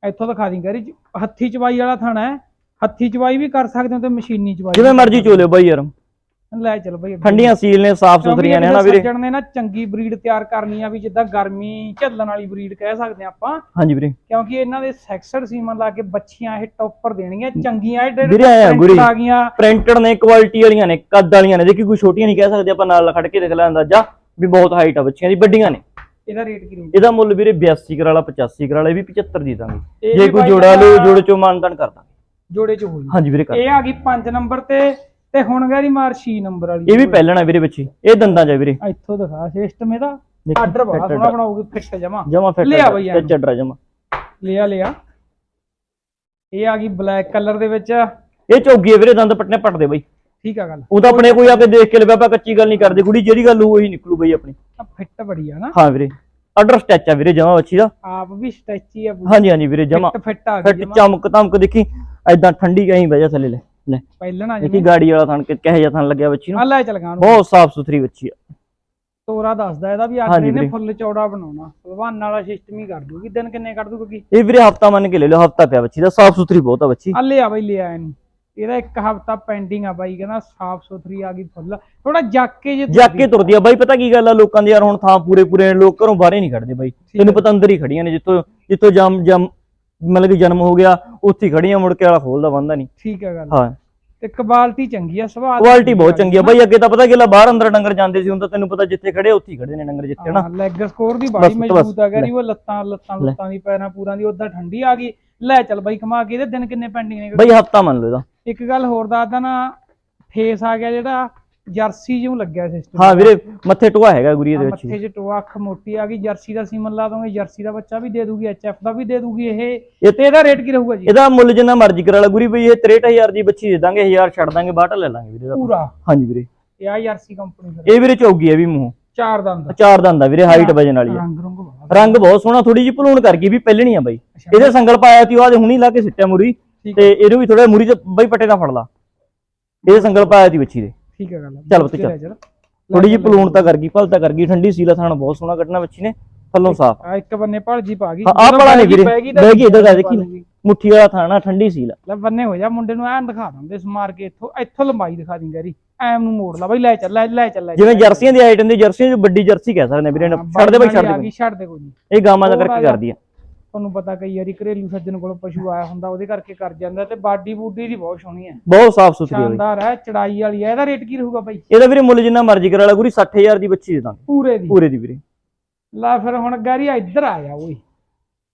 Speaker 1: ਇੱਥੋਂ ਦਿਖਾ ਦੀ ਗਰੀ ਹੱਥੀ ਚਵਾਈ ਵਾਲਾ ਥਾਣਾ ਹੈ। ਹੱਥੀ ਚਵਾਈ ਵੀ ਕਰ ਸਕਦੇ ਹੋ ਤੇ ਮਸ਼ੀਨੀ ਚਵਾਈ
Speaker 2: ਜਿਵੇਂ ਮਰਜ਼ੀ ਚੋਲਿਓ ਬਾਈ ਯਾਰ।
Speaker 1: ਲੈ ਚੱਲ ਬਾਈ।
Speaker 2: ਠੰਡੀਆਂ ਸੀਲ ਨੇ ਸਾਫ਼ ਸੁਥਰੀਆਂ ਨੇ ਹਨਾ ਵੀਰੇ?
Speaker 1: ਸੱਜਣ ਨੇ ਨਾ ਚੰਗੀ ਬਰੀਡ ਤਿਆਰ ਕਰਨੀ ਆ ਵੀ ਜਿੱਦਾਂ ਗਰਮੀ ਝੱਲਣ ਵਾਲੀ ਬਰੀਡ ਕਹਿ ਸਕਦੇ ਆ ਆਪਾਂ।
Speaker 2: ਹਾਂਜੀ ਵੀਰੇ।
Speaker 1: ਕਿਉਂਕਿ ਇਹਨਾਂ ਦੇ ਸੈਕਸਡ ਸੀਮਨ ਲਾ ਕੇ ਬੱਚੀਆਂ ਇਹ ਟੌਪਰ ਦੇਣੀਆਂ ਚੰਗੀਆਂ ਇਹ
Speaker 2: ਵੀਰੇ ਆ ਗੁਰੀ।
Speaker 1: ਆ ਗਈਆਂ।
Speaker 2: ਪ੍ਰਿੰਟਡ ਨੇ ਕੁਆਲਿਟੀ ਵਾਲੀਆਂ ਨੇ ਕੱਦ ਵਾਲੀਆਂ ਨੇ ਦੇਖੀ ਕੋਈ ਛੋਟੀਆਂ ਨਹੀਂ ਕਹਿ ਸਕਦੇ ਆਪਾਂ ਨਾਲ ਖੜ ਕੇ ਦੇਖ ਲੈ ਅੰਦਾਜ਼ਾ ਵੀ ਬਹੁਤ ਹਾਈਟ ਆ ਬੱਚੀਆਂ ਦੀ ਵੱਡੀਆਂ ਨੇ।
Speaker 1: ਇਹਦਾ ਰੇਟ ਕੀ ਰਹੂ
Speaker 2: ਇਹਦਾ ਮੁੱਲ ਵੀਰੇ 82 ਕਰਾ ਲਾ 85 ਕਰਾ ਲਾ ਇਹ ਵੀ 75 ਦੇ ਦਾਂਗੇ। ਜੇ ਕੋਈ ਜੋੜਾ ਲਓ ਜੋੜੇ ਚੋਂ ਮਾਨਤਾਨ ਕਰ ਦਾਂਗੇ।
Speaker 1: ਜੋੜੇ ਚ ਹੋਈ
Speaker 2: ਹਾਂਜੀ ਵੀਰੇ ਕਰ
Speaker 1: ਇਹ ਆ ਗਈ 5 ਨੰਬਰ ਤੇ ਤੇ ਹੁਣ ਗੈਰੀ ਮਾਰ 6 ਨੰਬਰ ਵਾਲੀ
Speaker 2: ਇਹ ਵੀ ਪਹਿਲਣਾ ਵੀਰੇ ਬੱਚੀ ਇਹ ਦੰਦਾਂ ਆ ਵੀਰੇ।
Speaker 1: ਇੱਥੋਂ ਦਿਖਾ ਸਿਸਟਮ ਇਹਦਾ। ਆਰਡਰ ਬੜਾ ਸੋਹਣਾ ਬਣਾਉਗੀ ਫਿੱਟ ਜਮਾ।
Speaker 2: ਜਮਾ ਫਿੱਟ
Speaker 1: ਲਿਆ ਬਈ ਇਹਨੂੰ।
Speaker 2: ਚੱਡਰਾ ਜਮਾ।
Speaker 1: ਲਿਆ ਲਿਆ। ਇਹ ਆ ਗਈ ਬਲੈਕ ਕਲਰ ਦੇ ਵਿੱਚ।
Speaker 2: ਇਹ ਚੌਗੀ ਵੀਰੇ ਦੰਦ ਪਟਨੇ ਪਟਦੇ ਬਈ।
Speaker 1: ਠੀਕ ਆ ਗੱਲ।
Speaker 2: ਉਹ ਤਾਂ ਆਪਣੇ ਕੋਈ ਆ ਕੇ ਦੇਖ ਕੇ ਲਵੇ ਆਪਾਂ ਕੱਚੀ ਗੱਲ ਨਹੀਂ ਕਰਦੇ। ਕੁੜੀ ਜਿਹੜੀ ਗੱਲ ਹੋਊ ਉਹੀ ਨਿਕਲੂ ਬਈ ਆਪਣੀ।
Speaker 1: ਫਿੱਟ ਬੜੀ ਆ ਨਾ।
Speaker 2: ਹਾਂ ਵੀਰੇ। ਆਰਡਰ ਸਟੈਚ ਆ ਵੀਰੇ ਜਮਾ ਬੱਚੀ ਦਾ।
Speaker 1: ਆਪ ਵੀ ਸਟੈਚੀ ਆ
Speaker 2: ਹਾਂਜੀ ਹਾਂਜੀ ਵੀਰੇ ਜਮਾ।
Speaker 1: ਫਿੱਟ ਫਿੱਟ ਆ ਗਈ
Speaker 2: ਫਿੱਟ ਚਮਕ ਧਮਕ ਦੇਖੀ। ਐਦਾਂ ਠੰਡੀ ਕਹੀਂ ਬਹਿ ਜਾ ਥੱਲੇ ਲੈ। ਲੈ
Speaker 1: ਪਹਿਲਣਾ
Speaker 2: ਦੇਖੀ ਗਾੜੀ ਵਾਲਾ ਥਣ ਕਹੇ ਜਿਹਾ ਥਣ ਲੱਗਿਆ ਬੱਚੀ ਨੂੰ?
Speaker 1: ਆ ਲੈ ਚਲ ਗਾਂ ਨੂੰ
Speaker 2: ਬਹੁਤ ਸਾਫ਼ ਸੁਥਰੀ ਬੱਚੀ ਆ।
Speaker 1: ਤੋਰਾ ਦੱਸਦਾ ਇਹਦਾ ਵੀ ਇਹਨੇ
Speaker 2: ਵੀਰੇ।
Speaker 1: ਫੁੱਲ ਚੌੜਾ ਬਣਾਉਣਾ। ਭਲਵਾਨ ਵਾਲਾ ਸਿਸਟਮ ਹੀ ਕਰ ਦੂਗੀ ਦਿਨ ਕਿੰਨੇ ਕੱਢ ਦੂਗੀ
Speaker 2: ਇਹ ਵੀਰੇ ਹਫਤਾ ਮੰਨ ਕੇ ਲੈ ਲਓ ਹਫਤਾ ਪਿਆ ਬੱਚੀ ਦਾ ਸਾਫ਼ ਸੁਥਰੀ ਬਹੁਤ ਆ ਬੱਚੀ।
Speaker 1: ਆ ਲਿਆ ਬਈ ਲਿਆ ਇਹਨੂੰ। ਇਹਦਾ ਇੱਕ ਹਫਤਾ ਪੈਂਡਿੰਗ ਆ ਬਾਈ ਕਹਿੰਦਾ ਸਾਫ਼ ਸੁਥਰੀ ਆ ਗਈ ਫੁੱਲ। ਥੋੜਾ ਜਾਕੇ ਜੇ
Speaker 2: ਜਾ ਕੇ ਤੁਰਦੀ ਆ ਬਾਈ ਪਤਾ ਕੀ ਗੱਲ ਆ ਲੋਕਾਂ ਦੇ ਯਾਰ ਹੁਣ ਥਾਂ ਪੂਰੇ ਪੂਰੇ ਨੇ, ਲੋਕ ਘਰੋਂ ਬਾਹਰੇ ਨਹੀਂ ਖੜਦੇ ਬਾਈ। ਤੈਨੂੰ ਪਤਾ ਅੰਦਰ ਹੀ ਖੜੀਆਂ ਨੇ ਜਿੱਥੋਂ ਜਿੱਥੋਂ ਜਮ ਜਮ ਮਤਲਬ ਕਿ ਜਨਮ ਹੋ ਗਿਆ ਉੱਥੇ ਖੜੀਆਂ ਮੁੜ ਕੇ ਵਾਲਾ ਖੋਲਦਾ ਬੰਦਾ ਨਹੀਂ।
Speaker 1: ਠੀਕ ਹੈ ਗੱਲ।
Speaker 2: ਹਾਂ।
Speaker 1: ਤੇ ਕੁਆਲਿਟੀ ਚੰਗੀ ਆ ਸੁਭਾਅ
Speaker 2: ਕੁਆਲਿਟੀ ਬਹੁਤ ਚੰਗੀ ਆ। ਬਾਈ ਅੱਗੇ ਤਾਂ ਪਤਾ ਕਿ ਬਾਹਰ ਅੰਦਰ ਡੰਗਰ ਜਾਂਦੇ ਸੀ ਹੁਣ ਤਾਂ ਤੈਨੂੰ ਪਤਾ ਜਿੱਥੇ ਖੜੇ ਉੱਥੇ ਹੀ ਖੜੇ ਨੇ ਡੰਗਰ ਜਿੱਥੇ ਹਨਾ?
Speaker 1: ਲੈਗ ਸਕੋਰ ਦੀ ਬਾੜੀ ਮਜ਼ਬੂਤ ਆ। ਗਈ ਉਹ ਲੱਤਾਂ ਲੱਤਾਂ ਲੁੱਤਾਂ ਦੀ ਪੈਰਾਂ ਪੂਰਾਂ ਦੀ ਉਦਾਂ ਠੰਡੀ ਆ ਗਈ। ਲੈ ਚੱਲ ਬਾਈ ਕਮਾ ਕੇ ਇਹਦੇ ਦਿਨ ਕਿੰਨੇ ਪੈਂਡਿੰਗ ਨੇ?
Speaker 2: ਬਾਈ ਹਫਤਾ ਮੰਨ ਲਓ ਇਹਦਾ।
Speaker 1: ਇੱਕ ਗੱਲ ਹੋਰ ਦੱਸਦਾ ਨਾ ਫੇਸ ਆ ਗਿਆ ਜਿਹੜਾ ਜਰਸੀ ਜਿਉਂ ਲੱਗਿਆ ਸਿਸਟਮ
Speaker 2: ਹਾਂ ਵੀਰੇ ਮੱਥੇ ਟੋਆ ਹੈਗਾ ਗੁਰੀ ਇਹਦੇ ਵਿੱਚ
Speaker 1: ਮੱਥੇ 'ਚ ਟੋਆ ਅੱਖ ਮੋਟੀ ਆ ਗਈ ਜਰਸੀ ਦਾ ਸੀਮਨ ਲਾ ਦੋਗੇ ਜਰਸੀ ਦਾ ਬੱਚਾ ਵੀ ਦੇ ਦੂਗੀ ਐਚਐਫ ਦਾ ਵੀ ਦੇ ਦੂਗੀ ਇਹ। ਤੇ ਇਹਦਾ ਰੇਟ ਕੀ ਰਹੂਗਾ ਜੀ?
Speaker 2: ਇਹਦਾ ਮੁੱਲ ਜਿੰਨਾ ਮਰਜ਼ੀ ਕਰਾ ਲਾ ਗੁਰੀ ਬਈ ਇਹ 63000 ਦੀ ਬੱਚੀ ਦੇ ਦਾਂਗੇ 1000 ਛੱਡ ਦਾਂਗੇ ਬਾਟਾ ਲੈ ਲਾਂਗੇ ਵੀਰੇ ਦਾ
Speaker 1: ਪੂਰਾ?
Speaker 2: ਹਾਂਜੀ ਵੀਰੇ।
Speaker 1: ਇਹ ਆ ਜਰਸੀ ਕੰਪਨੀ ਦਾ।
Speaker 2: ਇਹ ਵੀਰੇ ਚੌਗੀ ਹੈ ਵੀ ਮੂੰਹ।
Speaker 1: ਚਾਰ ਦੰਦ।
Speaker 2: ਚਾਰ ਦੰਦ ਆ ਵੀਰੇ ਹਾਈਟ ਵਜਨ ਵਾਲੀ ਆ।
Speaker 1: ਰੰਗ ਰੰਗ ਬੜਾ
Speaker 2: ਰੰਗ ਬਹੁਤ ਸੋਹਣਾ ਥੋੜੀ ਜਿਹੀ ਭਲੂਣ ਕਰ ਗਈ ਵੀ ਪਹਿਲਣੀ ਆ ਬਾਈ।
Speaker 1: ਅੱਛਾ।
Speaker 2: ਇਹਦੇ ਸੰਗਲ ਪਾਇਆ ਤੀ ਉਹ ਆਦੇ ਹੁਣੀ ਲਾ ਕੇ ਸਿੱਟਿਆ ਮੁਰੀ ਤੇ ਇਹਨੂੰ ਵੀ ਥੋੜਾ ਮੁਰੀ ਤੇ ਬਾਈ ਪੱਟੇ ਨਾਲ ਫੜ ਲਾ। ਇਹਦੇ ਸੰਗਲ ਪਾਇਆ ਤੀ ਬੱਚੀ ਦੇ।
Speaker 1: ਠੀਕ ਹੈ ਗੱਲ
Speaker 2: ਚੱਲ ਚੱਲ। ਥੋੜੀ ਜਿਹੀ ਭਲੂਣ ਤਾਂ ਕਰ ਗਈ ਭਲਤਾ ਕਰ ਗਈ ਠੰਡੀ ਸੀਲਾ ਥਾਣਾ ਬਹੁਤ ਸੋਹਣਾ ਕੱਢਣਾ ਬੱਚੀ ਨੇ ਥੱਲੋਂ ਸਾਫ਼।
Speaker 1: ਆ ਇੱਕ ਬੰਨੇ ਭਲਜੀ ਪਾ ਗਈ। ਜਦੋਂ
Speaker 2: ਭਲਾ ਨੀ
Speaker 1: ਪੈ ਗਈ,
Speaker 2: ਵੀਰੇ, ਬਹਿ ਗਈ, ਇੱਧਰ ਆ ਦੇਖੀ। ਮੁੱਠੀ ਵਾਲਾ ਥਾਣਾ ਠੰਡੀ ਸੀਲਾ।
Speaker 1: ਲੈ ਬੰਨੇ ਹੋ ਜਾ ਮੁੰਡੇ ਨੂੰ ਐਨ ਦਿਖਾ ਦਿੰਦੇ ਸਮਾਰ ਕੇ ਇੱਥੋਂ ਇੱਥੋਂ ਲੰਬਾਈ ਦਿਖਾ ਦਿੰਗੇ ਗੈਰੀ। ਐਮ ਨੂੰ ਮੋੜ ਲਾ ਬਈ ਲੈ ਚੱਲ ਲੈ ਚੱਲ
Speaker 2: ਜਿਵੇਂ ਜਰਸੀਆਂ ਦੀ ਹਾਈਟ ਹੁੰਦੀ ਜਰਸੀਆਂ ਦੀ ਵੱਡੀ ਜਰਸੀ ਕਹਿ ਸਕਦੇ ਨੇ ਵੀਰੇ ਛੱਡ ਦੇ ਬਾਈ ਛੱਡ
Speaker 1: ਆ
Speaker 2: ਦੇ।
Speaker 1: ਗਈ, ਛੱਡ ਦੇ ਕੋਈ ਨਹੀਂ
Speaker 2: ਇਹ ਗਾਵਾਂ ਦਾ
Speaker 1: ਆ
Speaker 2: ਕਰਕੇ
Speaker 1: ਜਾ।
Speaker 2: ਕਰਦੀ ਆ।
Speaker 1: ਤੁਹਾਨੂੰ ਪਤਾ ਕਈ ਵਾਰੀ ਘਰੇਲੂ ਸੱਜਣ ਕੋਲ ਪਸ਼ੂ ਆਇਆ ਹੁੰਦਾ ਉਹਦੇ ਕਰਕੇ ਕਰ ਜਾਂਦਾ ਤੇ ਬਾਡੀ ਬੂਡੀ ਦੀ ਬਹੁਤ ਸੋਹਣੀ ਹੈ।
Speaker 2: ਬਹੁਤ ਸਾਫ਼ ਸੁਥਰੀ ਆ ਬਾਈ।
Speaker 1: ਸ਼ਾਨਦਾਰ ਹੈ ਚੜਾਈ ਵਾਲੀ ਹੈ ਇਹਦਾ ਰੇਟ ਕੀ ਰਹੂਗਾ ਬਾਈ?
Speaker 2: ਇਹਦਾ ਵੀਰੇ ਮੁੱਲ ਜਿੰਨਾ ਮਰਜ਼ੀ ਕਰਾ ਲਾ ਗੁਰੀ 60000 ਦੀ ਬੱਚੀ ਦੇ ਦਾਂਗੇ।
Speaker 1: ਪੂਰੇ ਦੀ?
Speaker 2: ਪੂਰੇ ਦੀ ਵੀਰੇ।
Speaker 1: ਲੈ ਫਿਰ ਹੁਣ ਗੈਰੀ ਇੱਧਰ ਆ ਜਾ ਓਏ।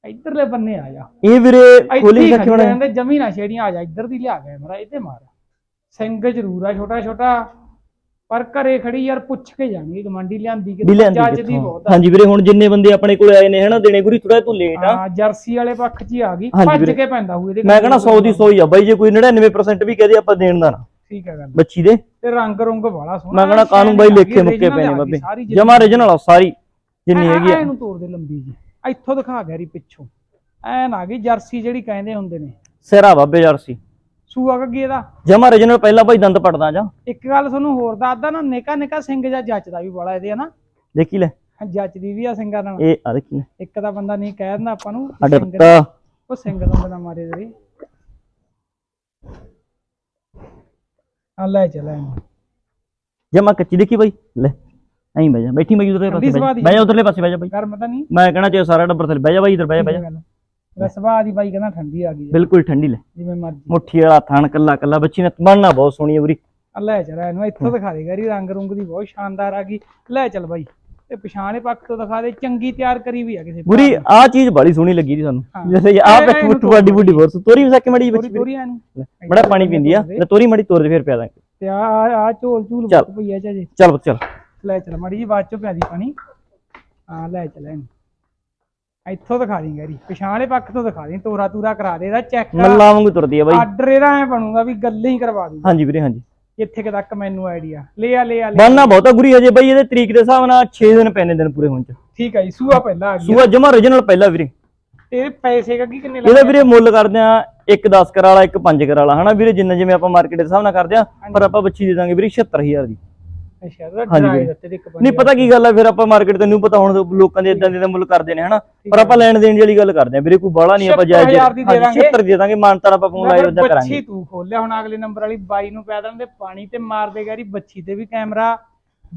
Speaker 1: ਇੱਧਰਲੇ ਬੰਨੇ ਆ ਜਾ।
Speaker 2: ਇਹ ਵੀਰੇ ਖੋਲੀ ਰੱਖੀ ਹੋਣਾ
Speaker 1: ਕਹਿੰਦੇ ਨਾ ਛੇੜੀਆਂ ਆ ਜਾ ਇੱਧਰ ਦੀ ਲਿਆ ਗਿਆ ਮੇਰਾ ਇੱਥੇ ਮਾਰ। ਸਿੰਘ ਜ਼ਰੂਰ ਆ ਛੋਟਾ ਛੋਟਾ ਪਰ ਘਰੇ ਖੜੀ ਯਾਰ ਪੁੱਛ ਕੇ ਜਾਣੀ ਗਮੰਡੀ ਲਿਆਂਦੀ ਕਿ
Speaker 2: ਵੀ
Speaker 1: ਦੀ
Speaker 2: ਕਿੱਥੋਂ?
Speaker 1: ਬਹੁਤ ਆ।
Speaker 2: ਹਾਂਜੀ ਵੀਰੇ ਹੁਣ ਜਿੰਨੇ ਬੰਦੇ ਆਪਣੇ ਕੋਲ ਆਏ ਨੇ ਹਨਾ ਦੇਣੇ ਗੁਰੀ ਥੋੜਾ ਤੂੰ ਲੇਟ ਆ।
Speaker 1: ਹਾਂ ਜਰਸੀ ਵਾਲੇ ਪੱਖ 'ਚ ਹੀ ਆ ਗਈ
Speaker 2: ਹਾਂਜੀ
Speaker 1: ਭੱਜ
Speaker 2: ਵੀਰੇ।
Speaker 1: ਕੇ ਪੈਂਦਾ ਹੋਊ ਇਹਦੇ
Speaker 2: ਮੈਂ। ਕਹਣਾ 100 ਦੀ 100 ਹੀ ਆ ਬਾਈ ਜੇ ਕੋਈ 99% ਵੀ ਕਹਦੇ ਆਪਾਂ ਦੇਣ ਦਾ ਨਾ।
Speaker 1: ਠੀਕ ਹੈ ਗੱਲ।
Speaker 2: ਬੱਚੀ ਦੇ।
Speaker 1: ਤੇ ਰੰਗ ਰੁੰਗ ਵਾਲਾ ਸੋਹਣਾ
Speaker 2: ਮੈਂ ਕਹਣਾ ਕਾਨੂੰ ਬਾਈ ਲੇਖੇ ਮੁੱਕੇ ਪਏ ਨੇ ਬਾਬੇ। ਜਮਾ origignal ਆ ਸਾਰੀ ਜਿੰਨੀ ਹੈਗੀ ਆ।
Speaker 1: ਇਹਨੂੰ ਤੋੜ ਦੇ ਲੰਬੀ ਜੀ। ਇੱਥੋਂ ਦਿਖਾ ਗੈਰੀ ਪਿੱਛੋਂ। ਐਨ ਆ ਗਈ ਜਰਸੀ ਜਿਹੜੀ ਕਹਿੰਦੇ ਹੁੰਦੇ ਨੇ।
Speaker 2: ਸਿਰਾ ਬਾਬੇ ਜਰਸੀ।
Speaker 1: ਸੂਆ ਕੱਗੀ ਇਹਦਾ।
Speaker 2: ਜਮਾ origignal ਪਹਿਲਾਂ ਭਾਈ ਦੰਦ ਪੜਦਾ ਜਾ।
Speaker 1: ਇੱਕ ਗੱਲ ਤੁਹਾਨੂੰ ਹੋਰ ਦੱਸਦਾ ਨਾ ਨਿਕਾ ਨਿਕਾ ਸਿੰਘ ਜਾਂ ਜੱਚਦਾ ਵੀ ਬੜਾ ਇਹਦੇ ਹਨਾ।
Speaker 2: ਦੇਖੀ ਲੈ।
Speaker 1: ਜੱਚਦੀ ਵੀ ਆ ਸਿੰਘਾਂ ਨਾਲ।
Speaker 2: ਇਹ ਆ ਦੇਖੀ ਲੈ।
Speaker 1: ਇੱਕ ਤਾਂ ਬੰਦਾ ਨਹੀਂ ਕਹਿ ਦਿੰਦਾ ਆਪਾਂ ਨੂੰ ਕਿ
Speaker 2: ਅੱਡ
Speaker 1: ਸਿੰਘ
Speaker 2: ਪੱਤਾ
Speaker 1: ਉਹ ਸਿੰਘ ਦੰਦ ਨਾ ਮਾਰੇ ਤੇਰੇ ਆ ਲੈ ਚੱਲ
Speaker 2: ਜਮਾ ਕੱਚੀ ਦੇਖੀ ਬਾਈ ਲੈ ਐਂ ਬਹਿ ਜਾ ਬੈਠੀ ਮੈਂ ਉਧਰਲੇ ਪਾਸੇ ਬਹਿ ਜਾ। ਉਧਰਲੇ ਪਾਸੇ ਬਹਿ ਜਾ ਬਾਈ
Speaker 1: ਗਰਮ ਤਾਂ ਨਹੀਂ।
Speaker 2: ਮੈਂ ਕਹਣਾ ਚਾਹੇ ਸਾਰਾ ਡੱਬਰ ਥੱਲੇ ਬਹਿ ਜਾ ਬਾਈ ਇਧਰ ਬਹਿ ਜਾ ਬਹਿ ਜਾ।
Speaker 1: ਰਸਵਾ ਦੀ ਬਾਈ ਕਹਿੰਦਾ ਠੰਡੀ ਆ ਗਈ ਆ,
Speaker 2: ਬਿਲਕੁਲ ਠੰਡੀ ਲੈ।
Speaker 1: ਜਿਵੇਂ ਮਰਜ਼ੀ।
Speaker 2: ਮੁੱਠੀ ਵਾਲਾ ਥਣ ਕੱਲਾ ਕੱਲਾ ਬੱਚੀ ਨੇ ਬਣਨਾ ਬਹੁਤ ਸੋਹਣੀ ਹੈ ਵੀਰੀ
Speaker 1: ਲੈ ਚੱਲ ਇਹਨੂੰ ਇੱਥੋਂ ਦਿਖਾ ਦੇ ਗੈਰੀ ਰੰਗ ਰੁੰਗ ਦੀ ਬਹੁਤ ਸ਼ਾਨਦਾਰ ਆ ਗਈ। ਲੈ ਚੱਲ ਬਾਈ ਤੇ ਪਛਾਣੇ ਪੱਖ ਤੋਂ ਦਿਖਾ ਦੇ ਚੰਗੀ ਤਿਆਰ ਕਰੀ ਵੀ ਆ ਕਿਸੇ
Speaker 2: ਗੁਰੀ ਆ ਚੀਜ਼ ਬੜੀ ਸੋਹਣੀ ਲੱਗੀ ਜੀ ਸਾਨੂੰ। ਜੈਸੇ ਆ
Speaker 1: ਇਹ-
Speaker 2: ਮੁੱਠੂ ਵੱਡੀ ਵੱਡੀ ਬੋਰ ਤੋਰੀ ਵੀ ਸਕੇ ਮੜੀ ਬੱਚੀ
Speaker 1: ਤੋਰੀ ਇਹਨੂੰ
Speaker 2: ਬੜਾ ਪਾਣੀ ਪੀਂਦੀ ਆ। ਲੈ ਤੋਰੀ ਮੜੀ ਤੋਰ ਦੇ ਫਿਰ ਪਿਆ ਦਾਂਗੇ।
Speaker 1: ਤੇ ਆ ਆ ਝੋਲ ਝੂਲ
Speaker 2: ਚੱਲ।
Speaker 1: ਬਹੁਤ ਪਈ ਆ ਚਾਜੇ
Speaker 2: ਚੱਲ ਪੁੱਤ ਚੱਲ।
Speaker 1: ਲੈ ਚੱਲ ਮੜੀ ਜੀ ਬਾਅਦ ਚੋਂ ਪਿਆ ਦੀ ਪਾਣੀ। ਆ ਲੈ ਚੱਲ ਇਹਨੂੰ। ਇੱਥੋਂ ਦਿਖਾ ਦੀ ਗੈਰੀ ਪਛਾਣੇ ਪੱਖ ਤੋਂ ਦਿਖਾ ਦੀ ਤੋਰਾ ਤੂਰਾ ਕਰਾ ਦੇ ਇਹਦਾ ਚੈੱਕ
Speaker 2: ਮੱਲਾ ਵਾਂਗੂ ਤੁਰਦੀ ਆ ਬਾਈ।
Speaker 1: ਆਰਡਰ ਇਹਦਾ ਐ ਬਣੂਗਾ ਵੀ ਗੱਲਾਂ ਹੀ ਕਰਵਾ ਦੂਗਾ।
Speaker 2: ਹਾਂਜੀ ਵੀਰੇ ਹਾਂਜੀ।
Speaker 1: ਇੱਥੇ ਕਿ ਤੱਕ ਮੈਨੂੰ ਆਈਡੀਆ ਲੈ ਆ ਲੈ ਆ ਆ।
Speaker 2: ਬਣਨਾ ਬਹੁਤਾ ਗੁਰੀ ਹਜੇ ਬਾਈ ਇਹਦੇ ਤਰੀਕ ਦੇ ਹਿਸਾਬ ਨਾਲ 6 ਦਿਨ ਪੈਨੇ ਦਿਨ ਪੂਰੇ ਹੋਣ ਚ।
Speaker 1: ਠੀਕ ਹੈ ਜੀ ਸੂਆ ਪਹਿਲਾਂ ਆ ਗਿਆ
Speaker 2: ਸੂਆ ਜਮਾ origignal ਪਹਿਲਾ ਵੀਰੇ।
Speaker 1: ਤੇ ਪੈਸੇ ਕੱਗੀ ਕਿੰਨੇ
Speaker 2: ਇਹਦਾ ਵੀਰੇ ਮੁੱਲ ਕਰਦੇ ਆ ਇੱਕ 10 ਕਰ ਵਾਲਾ ਇੱਕ 5 ਕਰ ਵਾਲਾ ਹਨਾ ਵੀਰੇ ਜਿੰਨਾ ਜਿਵੇਂ ਆਪਾਂ ਮਾਰਕੀਟ ਦੇ ਹਿਸਾਬ ਨਾਲ ਕਰਦੇ ਆ ਪਰ ਆਪਾਂ ਬੱਚੀ ਦੇ ਦਾਂਗੇ ਵੀਰੇ 76000 ਦੀ।
Speaker 1: ਅੱਛਾ ਉਹਦਾ
Speaker 2: ਹਾਂਜੀ
Speaker 1: ਡਰਾਈ
Speaker 2: ਵੀਰੇ।
Speaker 1: ਦਿੱਤੇ ਤੇ ਇੱਕ
Speaker 2: ਨਹੀਂ ਪਤਾ ਕੀ ਗੱਲ ਆ ਫਿਰ ਆਪਾਂ ਮਾਰਕੀਟ ਤੈਨੂੰ ਪਤਾ ਹੁਣ ਲੋਕਾਂ ਦੇ ਇਦਾਂ ਦੇ ਤਾਂ ਮੁੱਲ ਕਰਦੇ ਨੇ ਹਨਾ? ਪਰ ਆਪਾਂ ਲੈਣ ਦੇਣ ਦੀ ਵਾਲੀ ਗੱਲ ਕਰਦੇ ਆ ਵੀਰੇ ਕੋਈ ਬਾਹਲਾ ਨਹੀਂ ਆਪਾਂ ਜਾਇਜ਼
Speaker 1: 76,000 ਦੀ ਦੇ ਦਾਂਗੇ।
Speaker 2: 76 ਦੇ ਦਾਂਗੇ ਮਾਨਤਾਰ ਆਪਾਂ ਫੋਨ ਲਾਈਵ ਉਦਾਂ ਕਰਾਂਗੇ।
Speaker 1: ਬੱਚੀ ਤੂੰ ਖੋਲਿਆ ਹੁਣ ਅਗਲੇ ਨੰਬਰ ਵਾਲੀ ਬਾਈ ਨੂੰ ਪੈ ਦੇਣ ਪਾਣੀ ਤੇ ਮਾਰ ਦੇ ਗੈਰੀ ਬੱਚੀ ਤੇ ਵੀ ਕੈਮਰਾ।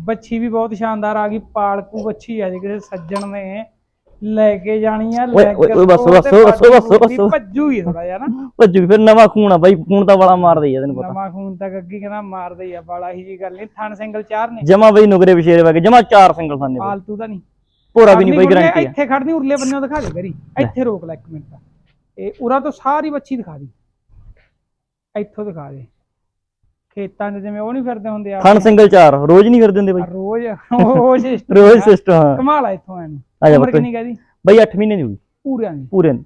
Speaker 1: ਬੱਚੀ ਵੀ ਬਹੁਤ ਸ਼ਾਨਦਾਰ ਆ ਗਈ ਪਾਲਕੂ ਬੱਚੀ ਆ ਜੇ ਕਿਸੇ ਸੱਜਣ ਨੇ। ਲੈ ਕੇ ਜਾਣੀ ਆ
Speaker 2: ਓਏ,
Speaker 1: ਲੈ
Speaker 2: ਓਏ, ਓਏ, ਬਸ, ਬਸ, ਬਸ, ਬਸ, ਬਸ।
Speaker 1: ਭੱਜੂ ਹੀ ਥੋੜਾ ਜਿਹਾ ਨਾ।
Speaker 2: ਭੱਜੂ ਫਿਰ ਨਵਾਂ ਖੂਨ ਆ ਬਾਈ ਖੂਨ ਤਾਂ ਬੜਾ ਮਾਰਦਾ ਹੀ ਆ ਤੈਨੂੰ ਪਤਾ।
Speaker 1: ਨਵਾਂ ਖੂਨ ਤੱਕ ਅੱਗੇ ਕਹਿੰਦਾ ਮਾਰਦੇ ਹੀ ਆ ਬਾਲਾ ਹੀ ਜੀ ਗੱਲ ਨਹੀਂ ਥਣ ਸਿੰਗਲ ਚਾਰ ਨੇ।
Speaker 2: ਜਮਾ ਬਈ ਨੁਗਰੇ ਵਿਸ਼ੇਰੇ ਵਗੇ ਜਮਾ ਚਾਰ ਸਿੰਗਲ ਸਾਨੇ ਬਾਈ।
Speaker 1: ਫਾਲਤੂ ਦਾ ਨਹੀਂ
Speaker 2: ਭੋਰਾ ਵੀ ਨਹੀਂ ਬਾਈ
Speaker 1: ਖੜਨੀ
Speaker 2: ਗਰੰਟੀ ਆ।
Speaker 1: ਇੱਥੇ ਖੜਨੀ ਉਰਲੇ ਬੰਨਿਓ ਦਿਖਾ ਦੇ ਕਰੀ ਇੱਥੇ ਰੋਕ ਲੈ ਇੱਕ ਮਿੰਟ। ਇਹ ਉਰਾ ਤੋਂ ਸਾਰੀ ਬੱਚੀ ਦਿਖਾ ਦੀ। ਇੱਥੋਂ ਦਿਖਾ ਦੇ। ਖੇਤਾਂ 'ਚ ਜਿਵੇਂ ਉਹ ਨਹੀਂ ਫਿਰਦੇ ਹੁੰਦੇ ਆ
Speaker 2: ਖਣ ਸਿੰਗਲ ਚਾਰ ਰੋਜ਼ ਨਹੀਂ ਫਿਰਦੇ ਹੁੰਦੇ ਬਾਈ?
Speaker 1: ਰੋਜ਼ ਉਹ
Speaker 2: ਰੋਜ਼। ਸਿਸਟਮ ਹਾਂ।
Speaker 1: ਕਮਾਲ ਆ ਇੱਥੋਂ ਐਨੂੰ
Speaker 2: ਆ ਜਾ
Speaker 1: ਕਿੰਨੀ ਕਹਦੀ
Speaker 2: ਬਾਈ 8 ਮਹੀਨੇ ਦੀ ਹੋਈ
Speaker 1: ਪੂਰਿਆਂ ਦੀ।
Speaker 2: ਪੂਰੇ ਦੀ।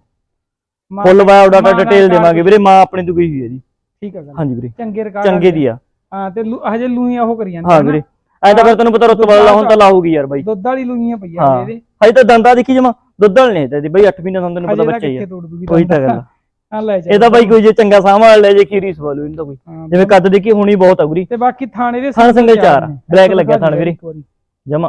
Speaker 2: ਫੁੱਲ ਬਾਇਓਡਾਟਾ ਡਿਟੇਲ ਦੇਵਾਂਗੇ ਵੀਰੇ ਮਾਂ ਆਪਣੀ ਤੋਂ ਗਈ ਹੋਈ ਹੈ ਜੀ।
Speaker 1: ਠੀਕ ਆ ਗੱਲ।
Speaker 2: ਹਾਂਜੀ ਵੀਰੇ।
Speaker 1: ਚੰਗੇ ਰਿਕਾਰਡ
Speaker 2: ਚੰਗੇ ਦੀ ਆ।
Speaker 1: ਹਾਂ ਤੇ ਹਜੇ ਲੂਈਆਂ ਉਹ ਕਰੀ ਜਾਂਦੇ
Speaker 2: ਹਾਂ ਵੀਰੇ। ਐ ਤਾਂ ਫਿਰ ਤੈਨੂੰ ਪਤਾ ਰੁੱਤ ਬਦਲਾ ਹੁਣ ਤਾਂ ਲਾਹੂਗੀ ਯਾਰ ਬਾਈ।
Speaker 1: ਦੁੱਧ ਵਾਲੀ ਲੂਈਆਂ ਪਈਆਂ
Speaker 2: ਹਾਂ।
Speaker 1: ਨੇ ਇਹਦੇ।
Speaker 2: ਹਜੇ ਤਾਂ ਦੰਦਾਂ ਦੇਖੀ ਜਮਾ। ਦੁੱਧ ਵਾਲੇ ਨਹੀਂ ਤੇ ਬਾਈ 8 ਮਹੀਨੇ ਤੈਨੂੰ ਪਤਾ ਬੱਚਾ ਹੀ ਆ। ਉਹੀ ਤਾਂ ਗੱਲ ਆ
Speaker 1: ਲੈ ਜਾ।
Speaker 2: ਇਹਦਾ ਬਾਈ ਕੋਈ ਜੇ ਚੰਗਾ ਸਾਹਮਣੇ ਲੈ ਜੇ ਖੀਰੀ ਸਵਾਲੂ ਇਹਨੂੰ ਤਾਂ ਕੋਈ।
Speaker 1: ਹਾਂ,
Speaker 2: ਜਿਵੇਂ ਕੱਦ ਦੇਖੀ ਹੁਣੀ ਬਹੁਤ ਆ ਗੁਰੀ
Speaker 1: ਤੇ ਬਾਕੀ ਥਾਣੇ ਦੇ
Speaker 2: ਥਣ ਸਿੰਗਲ
Speaker 1: ਚਾਰ ਨੇ।
Speaker 2: ਬਲੈਕ ਲੱਗਿਆ ਥਣ ਵੀਰੇ।
Speaker 1: ਇੱਕ ਵਾਰੀ।
Speaker 2: ਜਮਾ।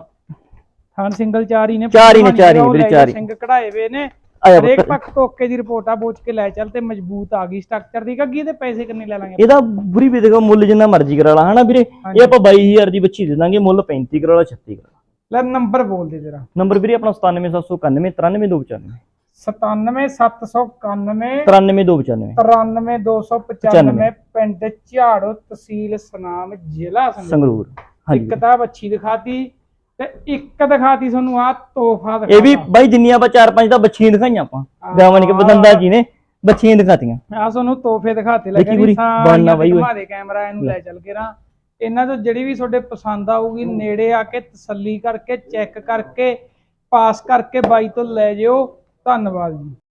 Speaker 1: ਥਣ ਸਿੰਗਲ ਚਾਰ ਹੀ ਨੇ।
Speaker 2: ਚਾਰ ਹੀ ਨੇ, ਚਾਰ ਹੀ ਨੇ
Speaker 1: ਉਹ
Speaker 2: ਵੀਰੇ,
Speaker 1: ਲੈ
Speaker 2: ਚਾਰ ਹੀ।
Speaker 1: ਸਿੰਘ ਕਢਾਏ ਵੇ ਨੇ।
Speaker 2: ਆ ਜਾ
Speaker 1: ਹਰੇਕ
Speaker 2: ਪੁੱਤ।
Speaker 1: ਪੱਖ ਤੋਂ ਓਕੇ ਦੀ ਰਿਪੋਰਟ ਆ ਬੋਚ ਕੇ ਲੈ ਚੱਲ ਤੇ ਮਜ਼ਬੂਤ ਆ ਗਈ ਸਟਰਕਚਰ ਦੀ। ਕੱਗੀ ਤੇ ਪੈਸੇ ਕਿੰਨੇ ਲੈ ਲਾਂਗੇ
Speaker 2: ਇਹਦਾ ਬੁਰੀ ਵੀ ਦੇਖੋ ਮੁੱਲ ਜਿੰਨਾ ਮਰਜ਼ੀ ਕਰਾ ਲਾ ਹਨਾ ਵੀਰੇ? ਇਹ ਆਪਾਂ 22000 ਦੀ ਬੱਚੀ ਦੇ ਦਾਂਗੇ ਮੁੱਲ 35 ਕਰਾ ਲਾ 36 ਕਰਾ ਲਾ।
Speaker 1: ਲੈ ਨੰਬਰ ਬੋਲ ਦੇ ਤੇਰਾ
Speaker 2: ਨੰਬਰ ਵੀਰੇ ਆਪਣਾ 97791 93295
Speaker 1: 97791
Speaker 2: 93295
Speaker 1: 93295 ਪਿੰਡ ਝਾੜੋ ਤਹਿਸੀਲ ਸਨਾਮ ਜ਼ਿਲ੍ਹਾ ਸੰਗਰੂਰ।
Speaker 2: ਹਾਂਜੀ
Speaker 1: ਇੱਕ ਤਾਂ ਬੱਚੀ ਦਿਖਾਤੀ ਤੇ ਇੱਕ ਦਿਖਾਤੀ ਤੁਹਾਨੂੰ ਆ ਤੋਹਫਾ
Speaker 2: ਇਹ ਵੀ ਬਾਈ ਜਿੰਨੀਆਂ ਆਪਾਂ ਚਾਰ ਪੰਜ ਤਾਂ ਬੱਚੀਆਂ ਦਿਖਾਈਆਂ ਆਪਾਂ। ਗਾਵਾਂ ਨੇ ਕਿ ਬਦੰਦਾ ਜੀ ਨੇ ਬੱਚੀਆਂ ਦਿਖਾਤੀਆਂ।
Speaker 1: ਆ ਤੁਹਾਨੂੰ ਤੋਹਫੇ ਦਿਖਾਤੇ
Speaker 2: ਦੇਖੀ
Speaker 1: ਲੱਗੇ
Speaker 2: ਪੂਰੀ, ਬਣਨਾ ਬਾਈ।
Speaker 1: ਘੁਮਾ ਦੇ ਕੈਮਰਾ ਇਹਨੂੰ ਲੈ ਚੱਲ ਕੇ ਰਾਂ ਇਹਨਾਂ ਤੋਂ ਜਿਹੜੀ ਵੀ ਤੁਹਾਡੇ ਪਸੰਦ ਆਊਗੀ ਨੇੜੇ ਆ ਕੇ ਤਸੱਲੀ ਕਰਕੇ ਚੈੱਕ ਕਰਕੇ ਪਾਸ ਕਰਕੇ ਬਾਈ ਤੋਂ ਲੈ ਜਿਓ। ਧੰਨਵਾਦ ਜੀ।